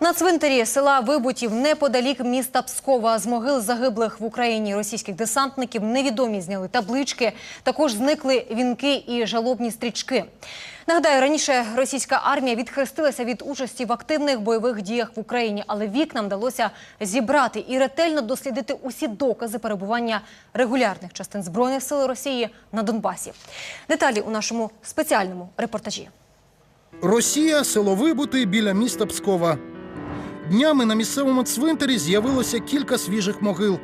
На цвинтарі села Вибутів неподалік міста Пскова з могил загиблих в Україні російських десантників невідомі зняли таблички. Також зникли вінки і жалобні стрічки. Нагадаю, раніше російська армія відхрестилася від участі в активних бойових діях в Україні, але вікнам вдалося зібрати і ретельно дослідити усі докази перебування регулярних частин збройних сил Росії на Донбасі. Деталі у нашому спеціальному репортажі. Росія, село Вибути біля міста Пскова. Днями на місцевому цвинтарі з'явилося кілька свіжих могил.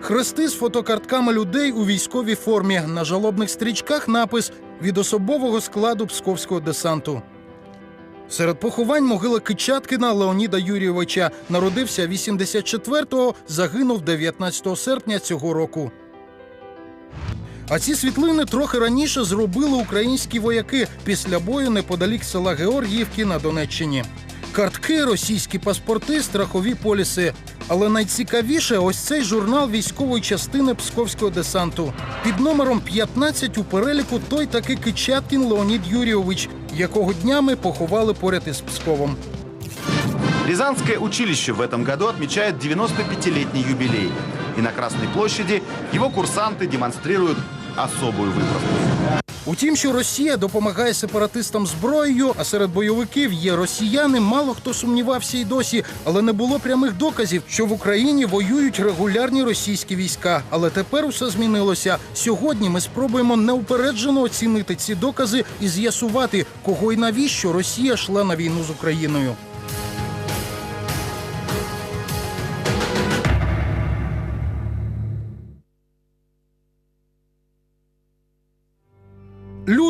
Хрести з фотокартками людей у військовій формі. На жалобних стрічках напис від особового складу псковського десанту. Серед поховань могила Кичаткіна Леоніда Юрійовича народився 84-го, загинув 19 серпня цього року. А ці світлини трохи раніше зробили українські вояки після бою неподалік села Георгіївки на Донеччині. Картки, російські паспорти, страхові поліси. Але найцікавіше ось цей журнал військової частини псковського десанту. Під номером 15 у переліку той таки Кичаткін Леонід Юрійович, якого днями поховали поряд із Псковом. Рязанское училище в этом году отмечает 95-летний юбилей. И на Красной площади его курсанты демонстрируют особую выправку. Утім, що Росія допомагає сепаратистам зброєю, а серед бойовиків є росіяни, мало хто сумнівався й досі, але не було прямих доказів, що в Україні воюють регулярні російські війська. Але тепер усе змінилося. Сьогодні ми спробуємо неупереджено оцінити ці докази і з'ясувати, кого і навіщо Росія йшла на війну з Україною.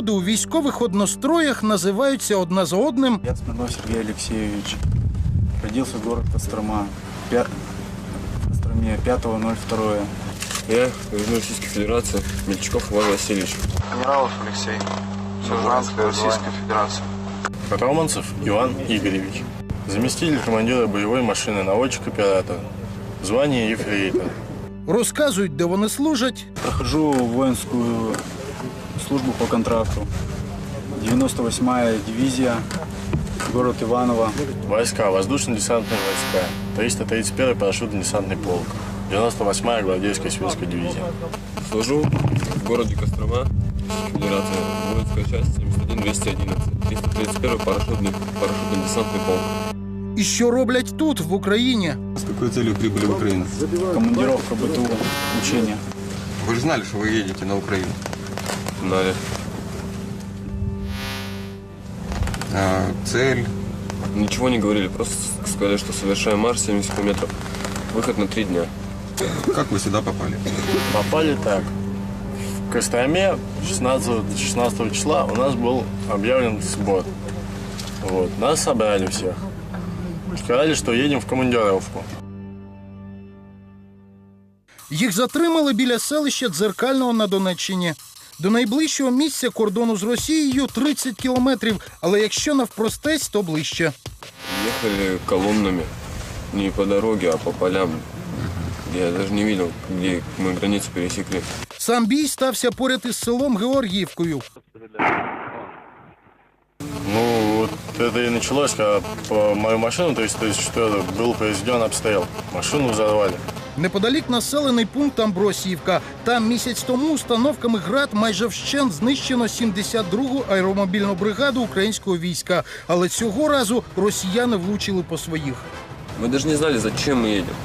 Люди у військових одностроях називаються одна за одним Я Смирнов Сергей Алексеевич. Родился в город Кострома. Пя- В 5.02. Я из Российской Федерации, Мельчаков Иван Васильевич. Генералов Алексей, Сержантская Российская Федерация. Романцев Иван Игоревич. Заместитель командира боевой машины, наводчик-оператор. Звание ефрейтор. розказують, де вони служать, Прохожу воинскую службу по контракту. 98-я дивизия, город Иваново. Войска, воздушно-десантные войска. 331-й парашютно-десантный полк. 98-я гвардейская сибирская дивизия. Служу в городе Кострома, Федерация, воинская часть 71211, 331 парашютный, парашютно-десантный полк. і що роблять тут, в Україні. С какой целью прибыли в Украину? Командировка БТУ, учения. Вы же знали, что вы едете на Украину. Знали. А, цель? Ничего не говорили, просто сказали, что совершаем марш 70 километров. Выход на три дня. Как вы сюда попали? Попали так. В Костроме 16, 16 числа у нас был объявлен сбор. Вот. Нас собрали всех. Сказали, что едем в командировку. Їх затримали біля селища Дзеркального на Донеччині. До найближчого місця кордону з Росією 30 кілометрів, але якщо навпростець, то ближче. Ехали колоннами, не по дороге, а по полям. Я даже не видел, где мы границу пересекли. Сам бій стався поряд із селом Георгіївкою. Ну, вот это и началось, когда по мою машину, то есть, то есть что был произведен обстрел. Машину взорвали. Неподалік населений пункт Амбросіївка. Там місяць тому установками ГРАД майже вщент знищено 72-гу аеромобільну бригаду українського війська. Але цього разу росіяни влучили по своїх. Мы даже не знали, зачем мы едем.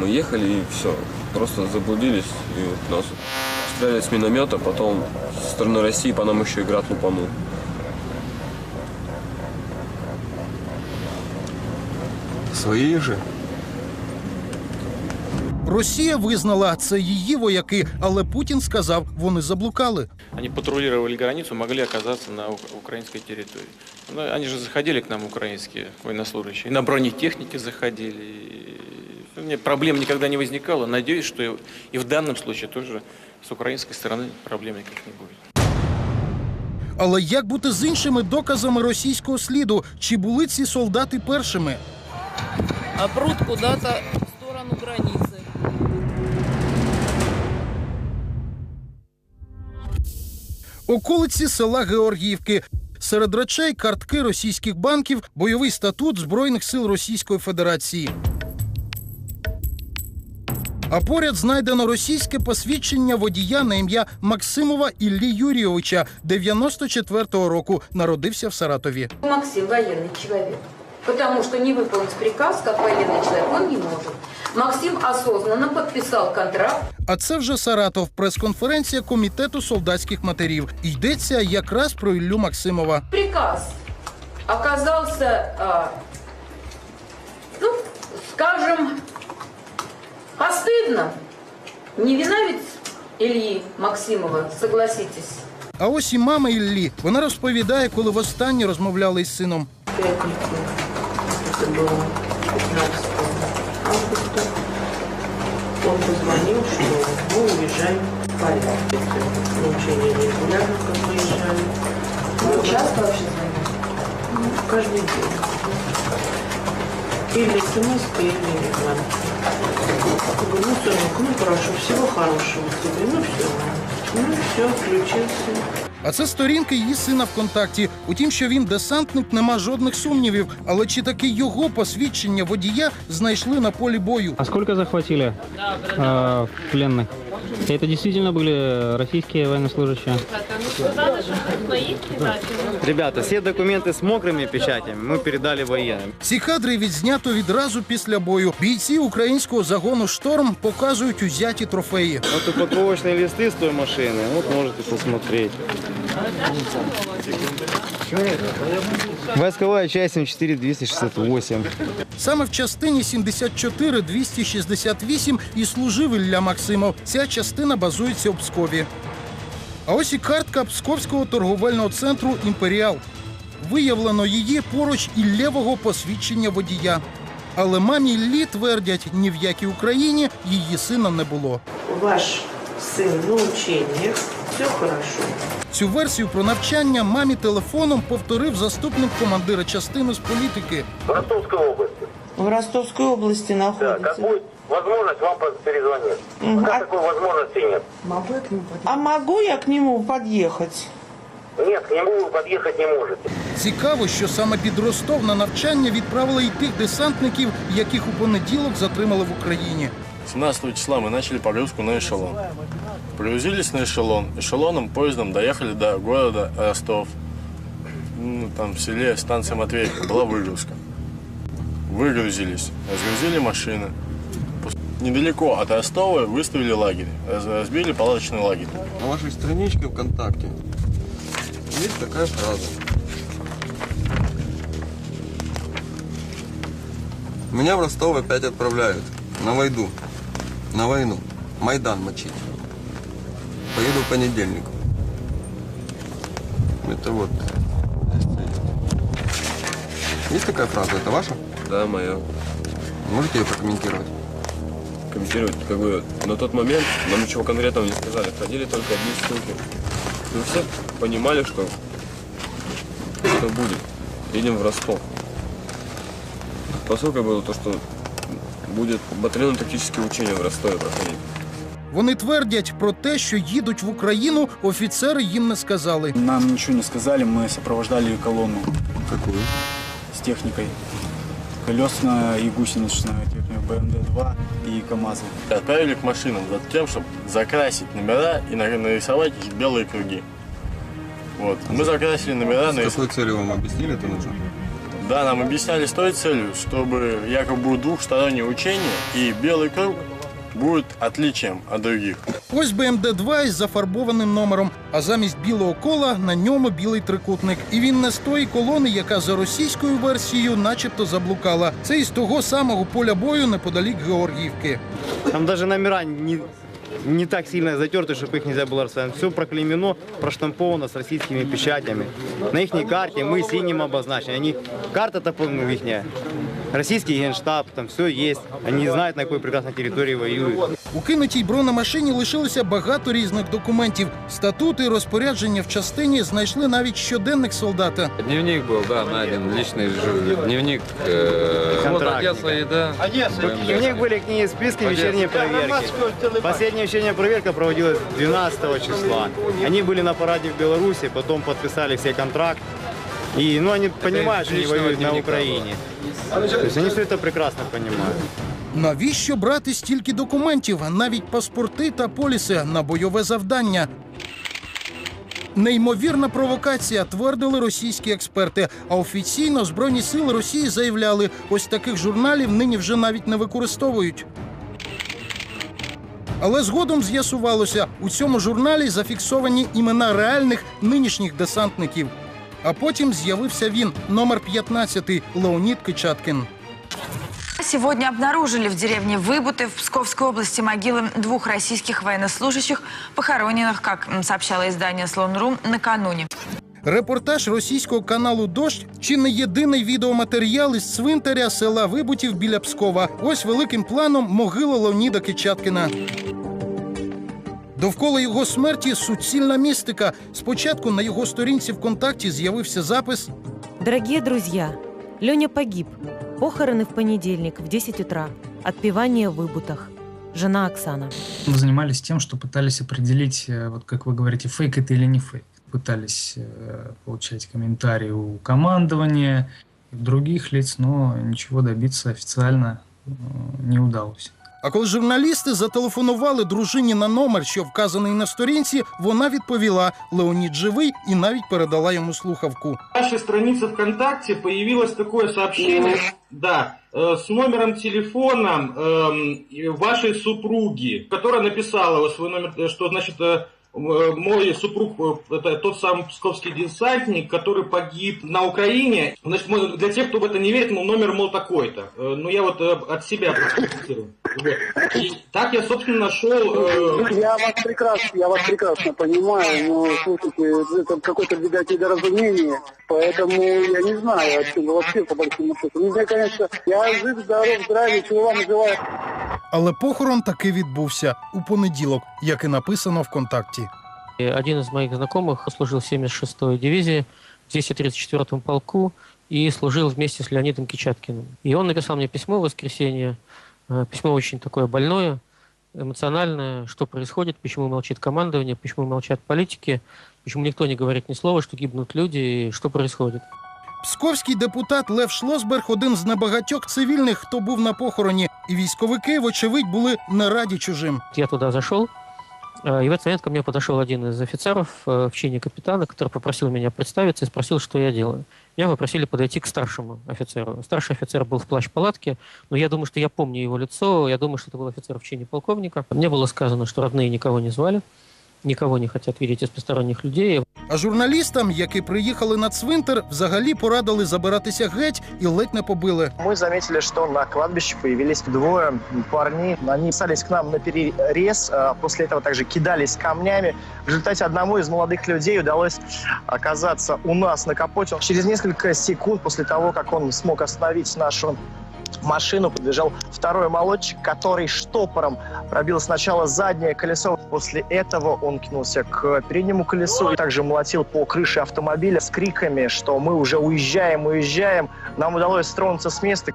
Мы ехали и все. Просто заблудились и вот нас стреляли с миномета, потом со стороны России по нам еще и град лупанул. Свои же? Росія визнала це її вояки, але Путін сказав, вони заблукали. Они патрулировали границу, могли оказаться на ук- украинской территории. Но они заходили к нам, украинские военнослужащие, и на бронетехнике заходили. У меня проблем никогда не возникало. Надеюсь, что и- и в данном случае тоже с украинской стороны проблем никаких не будет. Але як бути з іншими доказами російського сліду? Чи були ці солдати першими? а прут куда-то Околиці села Георгіївки. Серед речей картки російських банків, бойовий статут Збройних сил Російської Федерації. А поряд знайдено російське посвідчення водія на ім'я Максимова Іллі Юрійовича, 94-го року, народився в Саратові. Максим воєнний человек Потому что не выполнить приказ, как военный человек, он не может. Максим осознанно подписал контракт. А це вже Саратов, прес-конференція комітету солдатських матерів. Йдеться якраз про Іллю Максимова. Приказ оказался, а, ну, скажем, постыдно. Не вина ведь Ильи Максимова, согласитесь. А ось і мама Іллі. Вона розповідає, коли востаннє розмовляли із сином. пятницу. Это было 15 августа. Он позвонил, что мы уезжаем в Париж. Получение регулярно, как выезжали. Вы часто вообще звоните? Каждый день. Или смс, или экран. Говорю, ну, сынок, ну хорошо, всего хорошего тебе. Ну все. Ну все, включился. А це сторінки її сина ВКонтакті. Утім, що він десантник, нема жодних сумнівів. Але чи таки його посвідчення водія знайшли на полі бою? А сколько захватили э, пленных? И это действительно были российские военнослужащие? Ребята, все документы с мокрыми печатями мы передали военным. Ці кадри відзнято відразу після бою. Бійці українського загону шторм показують узяті трофеї. Вот упаковочные листы с той машины, вот можете посмотреть. Войсковая часть 74-268. Саме в частині 74-268 і служив Ілля Максимов. Ця частина базується у Пскові. А ось і картка Псковського торговельного центру Імперіал. Виявлено її поруч Іллєвого посвідчення водія. Але мамі Іллі твердять, ні в якій Україні її сина не було. Ваш сын на учениях, все хорошо. Цю версію про навчання мамі телефоном повторив заступник командира частини з політики. Ростовской области. В Ростовской области Да, находится. как будет возможность, вам по- перезвонят. Мгм. Пока А- такой возможности нет. А могу я к нему подъехать? Нет, к нему вы подъехать не можете. Цікаво, що саме під Ростов на навчання відправили й тих десантників, яких у понеділок затримали в Україні. 17 числа мы начали погрузку на эшелон. Погрузились на эшелон. Эшелоном, поездом доехали до города Ростов. Ну, там в селе станция Матвеевка была выгрузка. Выгрузились, разгрузили машины. Недалеко от Ростова выставили лагерь. Раз- Разбили палаточный лагерь. На вашей страничке ВКонтакте есть такая фраза. Меня в Ростов опять отправляют. На войну. На войну. Майдан мочить. Поеду в понедельник. Это вот. Есть такая фраза? Это ваша? Да, моя. Можете ее прокомментировать? Комментировать, как бы, на тот момент нам ничего конкретного не сказали. Ходили только одни ссылки. Мы все понимали, что что будет. Едем в Ростов. Посылка была то, что будет батальонно-тактические учения в Ростове проходить. Вони твердять про те, що їдуть в Україну, офіцери їм не сказали. Нам ничего не сказали, мы сопровождали колонну Какую? с техникой. Колесная и гусеничная техника БМД-2 и КАМАЗы. Отправили к машинам за тем, чтобы закрасить номера и на- нарисовать их белые круги. Вот. Мы закрасили номера, С нарис- какой целью вам объяснили это нужно? Да, нам объясняли с той целью, чтобы якобы будет двухстороннее учение, и белый круг будет отличием от других. Ось БМД-2 із зафарбованим номером, а замість білого кола на ньому білий трикутник. І він не з тої колони, яка за російською версією начебто заблукала. Це із того самого поля бою неподалік Георгіївки. Там даже номера не, не так сильно затерты, чтобы их нельзя было расставить. Все проклеймено, проштамповано с российскими печатями. На их карте мы синим обозначены. Они, карта-то, по-моему, их Российский генштаб, там все есть. Они знают, на какой прекрасной территории воюют. У кинутій бронемашині лишилося багато різних документів. Статути, розпорядження в частині знайшли навіть щоденник солдата. Дневник был, да, найден, личный ж- дневник. Э, вот Контрактника. Одесса, и да. И у них были книги, списки, вечерние проверки. Последняя вечерняя проверка проводилась 12 числа. Они были на параде в Беларуси, потом подписали все контракт. И, ну, они понимают, что они воюют на Украине. То есть они все это прекрасно понимают. Навіщо брати стільки документів, навіть паспорти та поліси на бойове завдання? Неймовірна провокація, твердили російські експерти. А офіційно Збройні сили Росії заявляли, ось таких журналів нині вже навіть не використовують. Але згодом з'ясувалося, у цьому журналі зафіксовані імена реальних нинішніх десантників. А потім з'явився він, номер 15, Леонід Кичаткін. Сегодня обнаружили в деревне Выбуты в Псковской области могилы двух российских военнослужащих, похороненных, как м, сообщало издание «Слон.ру», накануне. Репортаж російського каналу Дощ чи не єдиний відеоматеріал із цвинтаря села Вибутів біля Пскова. Ось великим планом могила Леоніда Кичаткіна. Довкола його смерті суцільна містика. Спочатку на його сторінці ВКонтакті з'явився запис Дорогие друзья, Леня погиб. Похороны в понедельник в 10 утра. Отпевание в выбутах. Жена Оксана. Мы занимались тем, что пытались определить, э, вот как вы говорите, фейк это или не фейк. Пытались э, получать комментарии у командования и других лиц, но ничего добиться официально э, не удалось. А коли журналісти зателефонували дружині на номер, що вказаний на сторінці, вона відповіла: Леонід живий і навіть передала йому слухавку. На нашей странице ВКонтакте появилось такое сообщение, да, э, с номером телефона эм, и вашей супруги, которая написала вот свой номер, э, что значит э, м- мой супруг э, это тот самый псковский десантник, который погиб на Украине. Значит, мой- для тех, кто в это не верит, мол, номер мол такой-то. Э, Ну я вот э, от себя процитирую. Вот. И так я, собственно, нашел. э, Я вас прекрасно, я вас прекрасно понимаю, но слушайте, это какое-то видать недоразумение, поэтому я не знаю, о чем вы вообще по большому счету. Ну, я, конечно, я жив, здоров, здравия, чего вам желаю. Але похорон таки відбувся у понеділок, як і написано ВКонтакті. И Один из моих знакомых служил в 76-й дивизии, в 234-м полку и служил вместе с Леонидом Кичаткиным. И он написал мне письмо в воскресенье. Э, Письмо очень такое больное, эмоциональное. Что происходит, почему молчит командование, почему молчат политики, почему никто не говорит ни слова, что гибнут люди, и что происходит. Псковський депутат Лев Шлосберг один з небагатьох цивільних, хто був на похороні, і військовики, вочевидь, були не раді чужим. Я туда зашел, э, и в этот момент ко мне подошел один из офицеров э, в чине капитана, который попросил меня представиться и спросил, что я делаю. Меня попросили подойти к старшему офицеру. Старший офицер был в плащ-палатке, но я думаю, что я помню его лицо, я думаю, что это был офицер в чине полковника. Мне было сказано, что родные никого не звали, никого не хотят видеть из посторонних людей. А журналістам, які приїхали на цвинтар, взагалі порадили забиратися геть і ледь не побили. Мы заметили, что на кладбище появились двое парней. Они писались к нам на перерез, а после этого также кидались камнями. В результате одному из молодых людей удалось оказаться у нас на капоте. Через несколько секунд после того, как он смог остановить нашу машину, подбежал второй молодчик, который штопором пробил сначала заднее колесо. После этого он кинулся к переднему колесу и также молотил по крыше автомобиля с криками, что мы уже уезжаем, уезжаем. Нам удалось тронуться с места.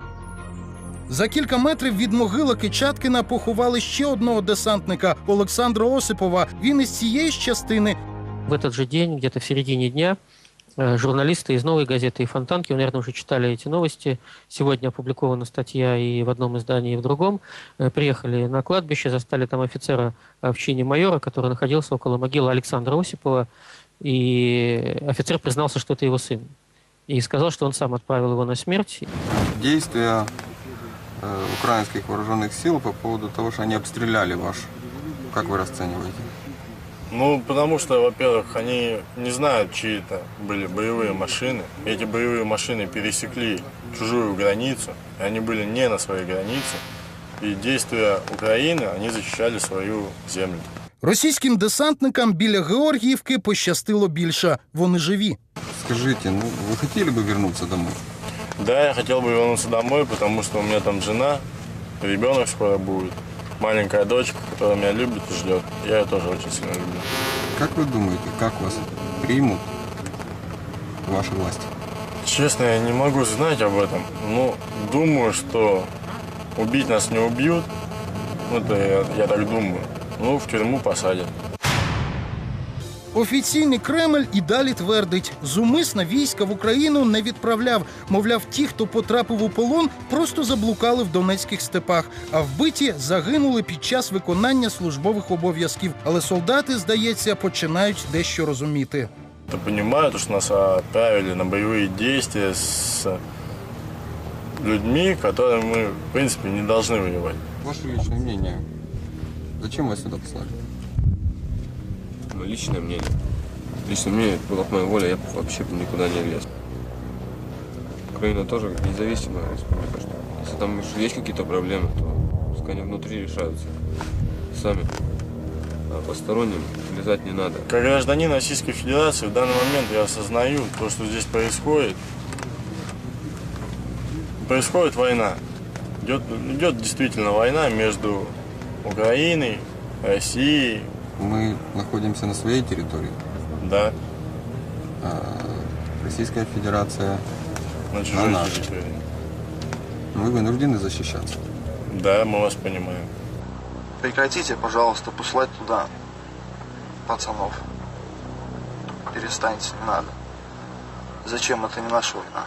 За кілька метрів від могили Кичаткіна поховали ще одного десантника Олександра Осипова. Він із цієї ж частини. В этот же день, где-то в середине дня, э, журналисты из «Новой газеты» и «Фонтанки», вы, наверное, уже читали эти новости, сегодня опубликована статья и в одном издании, и в другом, э, приехали на кладбище, застали там офицера э, в чине майора, который находился около могилы Александра Осипова, и офицер признался, что это его сын. И сказал, что он сам отправил его на смерть. Действия э, украинских вооруженных сил по поводу того, что они обстреляли ваш, как вы расцениваете? Ну, потому что, во-первых, они не знают, чьи это были боевые машины. Эти боевые машины пересекли чужую границу, и они были не на своей границе. И действия Украины, они защищали свою землю. Російським десантникам біля Георгіївки пощастило більше. Вони живі. Скажите, ну вы хотели бы вернуться домой? Да, я хотел бы вернуться домой, потому что у меня там жена, ребенок скоро будет, Маленькая дочка, которая меня любит и ждет. Я ее тоже очень сильно люблю. Как вы думаете, как вас примут ваши власти? Честно, я не могу знать об этом, но думаю, что убить нас не убьют. Ну, это я, я так думаю. Ну, в тюрьму посадят. Офіційний Кремль і далі твердить, зумисна війська в Україну не відправляв. Мовляв, ті, хто потрапив у полон, просто заблукали в донецьких степах, а вбиті загинули під час виконання службових обов'язків. Але солдати, здається, починають дещо розуміти. Это понимают, что нас отправили на боевые действия с людьми, которыми мы, в принципе, не должны воевать. Ваше личное мнение. Зачем вас сюда послали? Ну, личное мнение. Лично мне, была бы моя воля, я бы вообще никуда не лез. Украина тоже независимая республика. что Если там есть какие-то проблемы, то пускай они внутри решаются сами. А посторонним лезать не надо. Как гражданин Российской Федерации в данный момент я осознаю то, что здесь происходит. Происходит война. Идет, идет действительно война между Украиной, Россией. Мы находимся на своей территории. Да. А Российская Федерация На на чужой нашей. территории. Мы вынуждены защищаться. Да, мы вас понимаем. Прекратите, пожалуйста, посылать туда пацанов. Перестаньте, не надо. Зачем? Это не наша война.